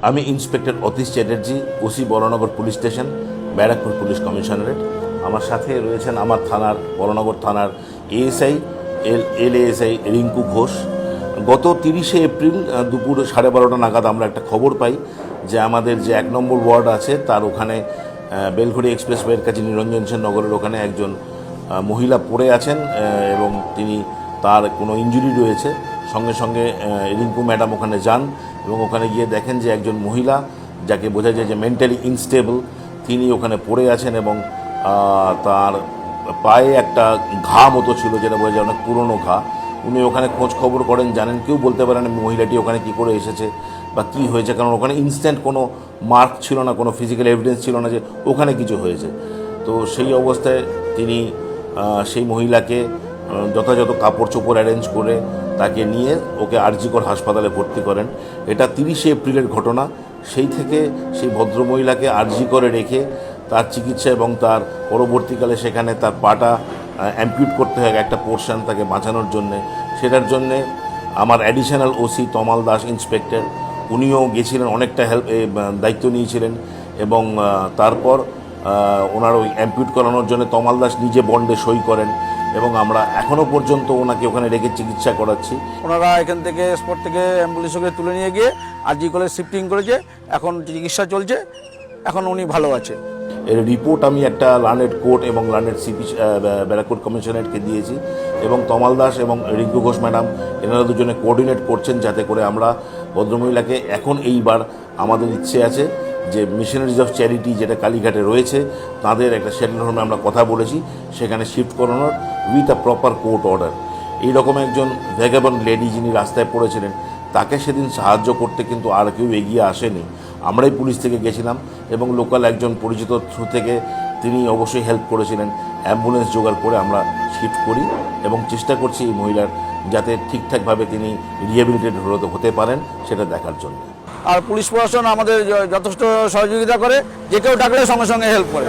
আমি inspector Atish Chatterjee, OC Baranagar police station, Barrackpore police commissionerate. আমার সাথে রয়েছেন আমার থানার, বড়নগর থানার ASI, L L ASI Rinku Ghosh. গত তিরিশে এপ্রিল দুপুর সাড়ে বারোটা নাগাদ আমরা একটা খবর পাই যে আমাদের যে এক নম্বর ওয়ার্ড আছে, তার ওখানে বেলঘড়ি এক্সপ্রেসওয়ের কাছে নিরঞ্জন সেন নগরের ওখানে একজন মহিলা পড়ে আছেন এবং তিনি তার কোনো ইঞ্জুরি রয়েছে। সঙ্গে সঙ্গে রিঙ্কু ম্যাডাম ওখানে যান এবং ওখানে গিয়ে দেখেন যে একজন মহিলা যাকে বোঝা যায় যে মেন্টালি ইনস্টেবল তিনি ওখানে পড়ে আছেন এবং তার পায়ে একটা ঘা মতো ছিল যেটা বোঝা যায় অনেক পুরনো ঘা। উনি ওখানে খোঁজ খবর করেন, জানেন, কেউ বলতে পারেন মহিলাটি ওখানে কি করে এসেছে বা কি হয়েছে, কারণ ওখানে ইনস্ট্যান্ট কোনো মার্ক ছিল না, কোনো ফিজিক্যাল এভিডেন্স ছিল না যে ওখানে কিছু হয়েছে। তো সেই অবস্থায় তিনি সেই মহিলাকে যথাযথ কাপড় চোপড় অ্যারেঞ্জ করে তাকে নিয়ে ওকে আরজিকর হাসপাতালে ভর্তি করেন। এটা তিরিশে এপ্রিলের ঘটনা। সেই থেকে সেই ভদ্রমহিলাকে আরজি করে রেখে তার চিকিৎসা এবং তার পরবর্তীকালে সেখানে তার পাটা অ্যাম্পিউট করতে হয় একটা পোর্শন তাকে বাঁচানোর জন্যে। সেটার জন্যে আমার additional OC Tamal Das inspector উনিও গেছিলেন, অনেকটা হেল্প দায়িত্ব নিয়েছিলেন এবং তারপর ওনার ওই অ্যাম্পিউট করানোর জন্য তমাল দাস নিজে বন্ডে সই করেন। এবং আমরা এখনও পর্যন্ত ওনাকে ওখানে রেখে চিকিৎসা করাচ্ছি। ওনারা এখান থেকে স্পট থেকে অ্যাম্বুলেন্সে করে তুলে নিয়ে গিয়ে আরজি কলেজ শিফটিং করেছে এখন চিকিৎসা চলছে এখন উনি ভালো আছে। এর রিপোর্ট আমি একটা লার্নেড কোর্ট এবং লার্নেড সিপি ব্যারাকোট কমিশনারেটকে দিয়েছি এবং তমাল দাস এবং রিঙ্কু ঘোষ ম্যাডাম এনারা দুজনে কোঅর্ডিনেট করছেন যাতে করে আমরা ভদ্রমহিলাকে এখন এইবার আমাদের ইচ্ছে আছে যে মিশনারিজ অফ চ্যারিটি যেটা কালীঘাটে রয়েছে, তাদের একটা শেল্টার হোমে আমরা কথা বলেছি, সেখানে শিফট করানোর with a proper court order এইরকম একজন ভ্যাগাবন লেডি যিনি রাস্তায় পড়েছিলেন, তাকে সেদিন সাহায্য করতে কিন্তু আর কেউ এগিয়ে আসেনি। আমরাই পুলিশ থেকে গেছিলাম এবং লোকাল একজন পরিচিত থ্রু থেকে তিনি অবশ্যই হেল্প করেছিলেন। অ্যাম্বুলেন্স জোগাড় করে আমরা শিফট করি এবং চেষ্টা করছি এই মহিলার যাতে ঠিকঠাকভাবে তিনি রিহ্যাবিলিটেড হতে পারেন, সেটা দেখার জন্য। আর পুলিশ প্রশাসন আমাদের যথেষ্ট সহযোগিতা করে যে কেউ ডাকলে সঙ্গে সঙ্গে হেল্প করে।